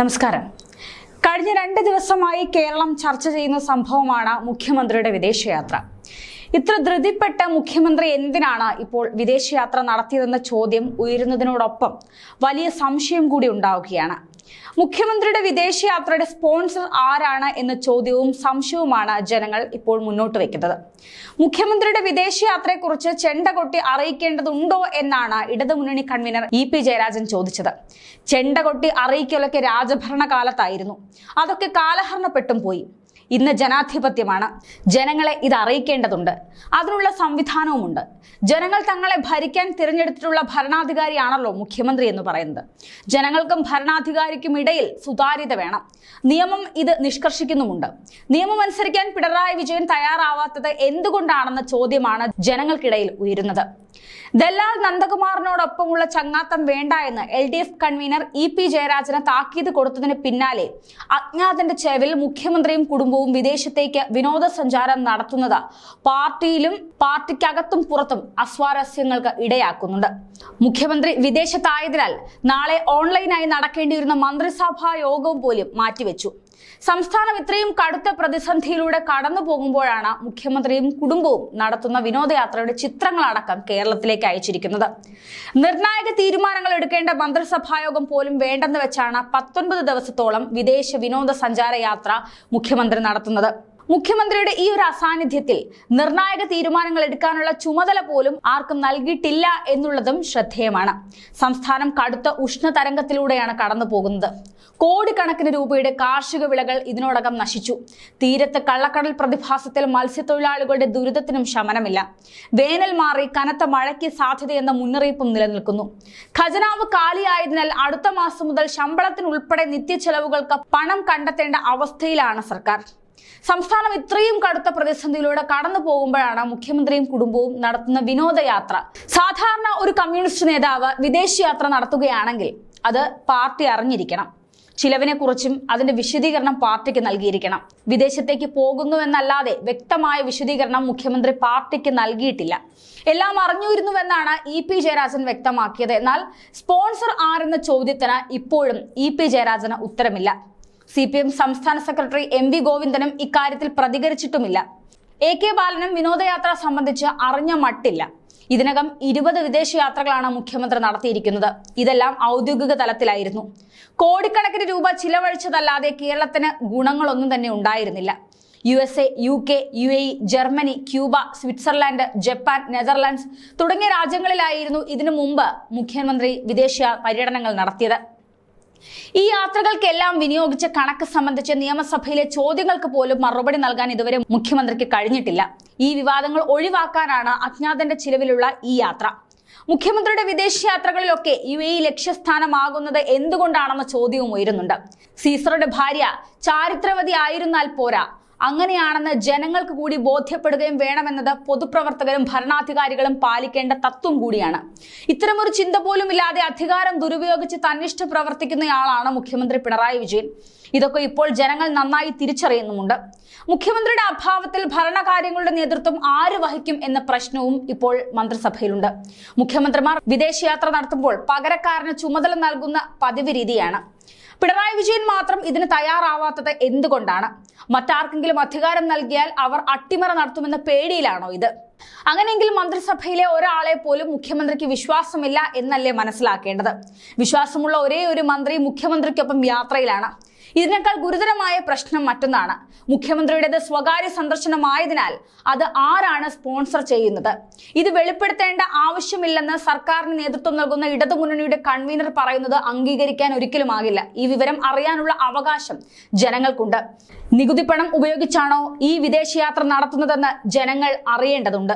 നമസ്കാരം. കഴിഞ്ഞ രണ്ട് ദിവസമായി കേരളം ചർച്ച ചെയ്യുന്ന സംഭവമാണ് മുഖ്യമന്ത്രിയുടെ വിദേശയാത്ര. ഇത്ര ധൃതിപ്പെട്ട മുഖ്യമന്ത്രി എന്തിനാണ് ഇപ്പോൾ വിദേശയാത്ര നടത്തിയതെന്ന ചോദ്യം ഉയരുന്നതിനോടൊപ്പം വലിയ സംശയം കൂടി ഉണ്ടാവുകയാണ്. മുഖ്യമന്ത്രിയുടെ വിദേശയാത്രയുടെ സ്പോൺസർ ആരാണ് എന്ന ചോദ്യവും സംശയവുമാണ് ജനങ്ങൾ ഇപ്പോൾ മുന്നോട്ട് വയ്ക്കുന്നത് മുഖ്യമന്ത്രിയുടെ വിദേശയാത്രയെക്കുറിച്ച് ചെണ്ട കൊട്ടി അറിയിക്കേണ്ടതുണ്ടോ എന്നാണ് ഇടതുമുന്നണി കൺവീനർ ഇ പി ജയരാജൻ ചോദിച്ചത്. ചെണ്ട കൊട്ടി അറിയിക്കലൊക്കെ രാജഭരണ കാലത്തായിരുന്നു അതൊക്കെ കാലഹരണപ്പെട്ടും പോയി. ഇന്ന് ജനാധിപത്യമാണ്. ജനങ്ങളെ ഇത് അറിയിക്കേണ്ടതുണ്ട്. അതിനുള്ള സംവിധാനവുമുണ്ട്. ജനങ്ങൾ തങ്ങളെ ഭരിക്കാൻ തിരഞ്ഞെടുത്തിട്ടുള്ള ഭരണാധികാരിയാണല്ലോ മുഖ്യമന്ത്രി എന്ന് പറയുന്നത്. ജനങ്ങൾക്കും ഭരണാധികാരിക്കും ഇടയിൽ സുതാര്യത വേണം. നിയമം ഇത് നിഷ്കർഷിക്കുന്നുമുണ്ട്. നിയമം അനുസരിക്കാൻ പിണറായി വിജയൻ തയ്യാറാവാത്തത് എന്തുകൊണ്ടാണെന്ന ചോദ്യമാണ് ജനങ്ങൾക്കിടയിൽ ഉയരുന്നത്. ദല്ലാൽ നന്ദകുമാറിനോടൊപ്പമുള്ള ചങ്ങാത്തം വേണ്ട എന്ന് L D F convener E P ജയരാജന് താക്കീത് കൊടുത്തതിന് പിന്നാലെ അജ്ഞാതന്റെ ചെവിൽ മുഖ്യമന്ത്രിയും കുടുംബവും വിദേശത്തേക്ക് വിനോദസഞ്ചാരം നടത്തുന്നത് പാർട്ടിയിലും പാർട്ടിക്കകത്തും പുറത്തും അസ്വാരസ്യങ്ങൾക്ക് ഇടയാക്കുന്നുണ്ട്. മുഖ്യമന്ത്രി വിദേശത്തായതിനാൽ നാളെ ഓൺലൈനായി നടക്കേണ്ടിയിരുന്ന മന്ത്രിസഭാ യോഗവും പോലും മാറ്റിവെച്ചു. സംസ്ഥാനം ഇത്രയും കടുത്ത പ്രതിസന്ധിയിലൂടെ കടന്നു പോകുമ്പോഴാണ് മുഖ്യമന്ത്രിയും കുടുംബവും നടത്തുന്ന വിനോദയാത്രയുടെ ചിത്രങ്ങളടക്കം കേരളത്തിലേക്ക് അയച്ചിരിക്കുന്നത്. നിർണായക തീരുമാനങ്ങൾ എടുക്കേണ്ട മന്ത്രിസഭായോഗം പോലും വേണ്ടെന്ന് വെച്ചാണ് പത്തൊൻപത് ദിവസത്തോളം വിദേശ വിനോദസഞ്ചാര യാത്ര മുഖ്യമന്ത്രി നടത്തുന്നത്. മുഖ്യമന്ത്രിയുടെ ഈ ഒരു അസാന്നിധ്യത്തിൽ നിർണായക തീരുമാനങ്ങൾ എടുക്കാനുള്ള ചുമതല പോലും ആർക്കും നൽകിയിട്ടില്ല എന്നുള്ളതും ശ്രദ്ധേയമാണ്. സംസ്ഥാനം കടുത്ത ഉഷ്ണതരംഗത്തിലൂടെയാണ് കടന്നു പോകുന്നത്. കോടിക്കണക്കിന് രൂപയുടെ കാർഷിക വിളകൾ ഇതിനോടകം നശിച്ചു. തീരത്ത് കള്ളക്കടൽ പ്രതിഭാസത്തിൽ മത്സ്യത്തൊഴിലാളികളുടെ ദുരിതത്തിനും ശമനമില്ല. വേനൽ മാറി കനത്ത മഴയ്ക്ക് സാധ്യതയെന്ന മുന്നറിയിപ്പും നിലനിൽക്കുന്നു. ഖജനാവ് കാലിയായതിനാൽ അടുത്ത മാസം മുതൽ ശമ്പളത്തിനുൾപ്പെടെ നിത്യച്ചെലവുകൾക്ക് പണം കണ്ടെത്തേണ്ട അവസ്ഥയിലാണ് സർക്കാർ. സംസ്ഥാനം ഇത്രയും കടുത്ത പ്രതിസന്ധിയിലൂടെ കടന്നു പോകുമ്പോഴാണ് മുഖ്യമന്ത്രിയും കുടുംബവും നടത്തുന്ന വിനോദയാത്ര. സാധാരണ ഒരു കമ്മ്യൂണിസ്റ്റ് നേതാവ് വിദേശയാത്ര നടത്തുകയാണെങ്കിൽ അത് പാർട്ടി അറിഞ്ഞിരിക്കണം. ചിലവിനെ കുറിച്ചും അതിന്റെ വിശദീകരണം പാർട്ടിക്ക് നൽകിയിരിക്കണം. വിദേശത്തേക്ക് പോകുന്നുവെന്നല്ലാതെ വ്യക്തമായ വിശദീകരണം മുഖ്യമന്ത്രി പാർട്ടിക്ക് നൽകിയിട്ടില്ല. എല്ലാം അറിഞ്ഞിരുന്നുവെന്നാണ് ഇ പി ജയരാജൻ വ്യക്തമാക്കിയത്. എന്നാൽ സ്പോൺസർ ആരെന്ന ചോദ്യത്തിന് ഇപ്പോഴും ഇ പി ജയരാജന് ഉത്തരമില്ല. സി പി എം സംസ്ഥാന സെക്രട്ടറി എം വി ഗോവിന്ദനും ഇക്കാര്യത്തിൽ പ്രതികരിച്ചിട്ടുമില്ല. എ കെ ബാലനും വിനോദയാത്ര സംബന്ധിച്ച് അറിഞ്ഞ മട്ടില്ല. ഇതിനകം ഇരുപത് വിദേശയാത്രകളാണ് മുഖ്യമന്ത്രി നടത്തിയിരിക്കുന്നത്. ഇതെല്ലാം ഔദ്യോഗിക തലത്തിലായിരുന്നു. കോടിക്കണക്കിന് രൂപ ചിലവഴിച്ചതല്ലാതെ കേരളത്തിന് ഗുണങ്ങളൊന്നും തന്നെ ഉണ്ടായിരുന്നില്ല. U S A U K U A Germany Cuba Switzerland Japan Netherlands തുടങ്ങിയ രാജ്യങ്ങളിലായിരുന്നു ഇതിനു മുമ്പ് മുഖ്യമന്ത്രി വിദേശ പര്യടനങ്ങൾ നടത്തിയത്. ഈ യാത്രകൾക്കെല്ലാം വിനിയോഗിച്ച കണക്ക് സംബന്ധിച്ച് നിയമസഭയിലെ ചോദ്യങ്ങൾക്ക് പോലും മറുപടി നൽകാൻ ഇതുവരെ മുഖ്യമന്ത്രിക്ക് കഴിഞ്ഞിട്ടില്ല. ഈ വിവാദങ്ങൾ ഒഴിവാക്കാനാണ് അജ്ഞാതന്റെ ചിലവിലുള്ള ഈ യാത്ര. മുഖ്യമന്ത്രിയുടെ വിദേശ യാത്രകളിലൊക്കെ യു എ ലക്ഷ്യസ്ഥാനമാകുന്നത് എന്തുകൊണ്ടാണെന്ന ചോദ്യവും ഉയരുന്നുണ്ട്. സീസറുടെ ഭാര്യ ചാരിത്രവതി ആയിരുന്നാൽ പോരാ അങ്ങനെയാണെന്ന് ജനങ്ങൾക്ക് കൂടി ബോധ്യപ്പെടുകയും വേണമെന്നത് പൊതുപ്രവർത്തകരും ഭരണാധികാരികളും പാലിക്കേണ്ട തത്വം കൂടിയാണ്. ഇത്തരമൊരു ചിന്ത പോലും ഇല്ലാതെ അധികാരം ദുരുപയോഗിച്ച് തന്നിഷ്ഠ പ്രവർത്തിക്കുന്നയാളാണ് മുഖ്യമന്ത്രി പിണറായി വിജയൻ. ഇതൊക്കെ ഇപ്പോൾ ജനങ്ങൾ നന്നായി തിരിച്ചറിയുന്നുമുണ്ട്. മുഖ്യമന്ത്രിയുടെ അഭാവത്തിൽ ഭരണകാര്യങ്ങളുടെ നേതൃത്വം ആര് വഹിക്കും എന്ന പ്രശ്നവും ഇപ്പോൾ മന്ത്രിസഭയിലുണ്ട്. മുഖ്യമന്ത്രിമാർ വിദേശയാത്ര നടത്തുമ്പോൾ പകരക്കാരന് ചുമതല നൽകുന്ന പതിവ് രീതിയാണ്. പിണറായി വിജയൻ മാത്രം ഇതിന് തയ്യാറാവാത്തത് എന്തുകൊണ്ടാണ്? മറ്റാർക്കെങ്കിലും അധികാരം നൽകിയാൽ അവർ അട്ടിമറ നടത്തുമെന്ന പേടിയിലാണോ ഇത്? അങ്ങനെയെങ്കിൽ മന്ത്രിസഭയിലെ ഒരാളെ പോലും മുഖ്യമന്ത്രിക്ക് വിശ്വാസമില്ല എന്നല്ലേ മനസ്സിലാക്കേണ്ടത്? വിശ്വാസമുള്ള ഒരേ ഒരു മന്ത്രി മുഖ്യമന്ത്രിക്കൊപ്പം യാത്രയിലാണ്. ഇതിനേക്കാൾ ഗുരുതരമായ പ്രശ്നം മറ്റൊന്നാണ്. മുഖ്യമന്ത്രിയുടേത് സ്വകാര്യ സന്ദർശനമായതിനാൽ അത് ആരാണ് സ്പോൺസർ ചെയ്യുന്നത്? ഇത് വെളിപ്പെടുത്തേണ്ട ആവശ്യമില്ലെന്ന് സർക്കാരിന് നേതൃത്വം നൽകുന്ന ഇടതുമുന്നണിയുടെ കൺവീനർ പറയുന്നത് അംഗീകരിക്കാൻ ഒരിക്കലും ഒരിക്കലുമാകില്ല ഈ വിവരം അറിയാനുള്ള അവകാശം ജനങ്ങൾക്കുണ്ട്. നികുതി പണം ഉപയോഗിച്ചാണോ ഈ വിദേശയാത്ര നടത്തുന്നതെന്ന് ജനങ്ങൾ അറിയേണ്ടതുണ്ട്.